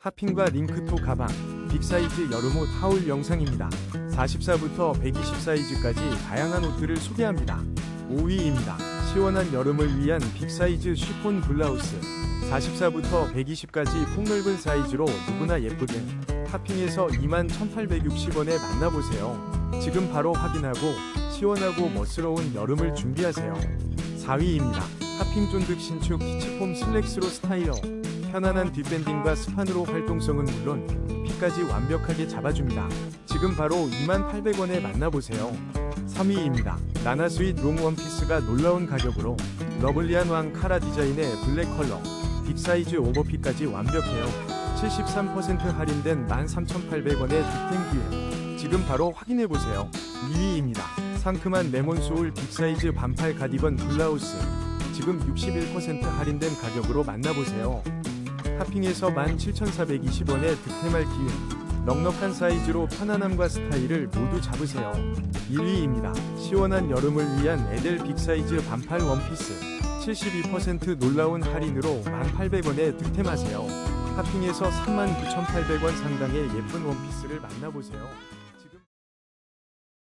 핫핑과 링크토 가방, 빅사이즈 여름옷 하울 영상입니다. 44부터 120 사이즈까지 다양한 옷들을 소개합니다. 5위입니다. 시원한 여름을 위한 빅사이즈 쉬폰 블라우스. 44부터 120까지 폭넓은 사이즈로 누구나 예쁘게 핫핑에서 21,860원에 만나보세요. 지금 바로 확인하고 시원하고 멋스러운 여름을 준비하세요. 4위입니다. 핫핑 쫀득 신축 티치폼 슬랙스로 스타일러. 편안한 뒷밴딩과 스판으로 활동성은 물론 핏까지 완벽하게 잡아줍니다. 지금 바로 28,800원에 만나보세요. 3위입니다. 나나 스윗 롱 원피스가 놀라운 가격으로 러블리한 왕 카라 디자인의 블랙 컬러, 빅사이즈 오버핏까지 완벽해요. 73% 할인된 13,800원의 득템 기회. 지금 바로 확인해보세요. 2위입니다. 상큼한 레몬 소울 빅사이즈 반팔 가디건 블라우스. 지금 61% 할인된 가격으로 만나보세요. 핫핑에서 17,420원에 득템할 기회. 넉넉한 사이즈로 편안함과 스타일을 모두 잡으세요. 1위입니다. 시원한 여름을 위한 에델 빅사이즈 반팔 원피스. 72% 놀라운 할인으로 1,800원에 득템하세요. 핫핑에서 39,800원 상당의 예쁜 원피스를 만나보세요.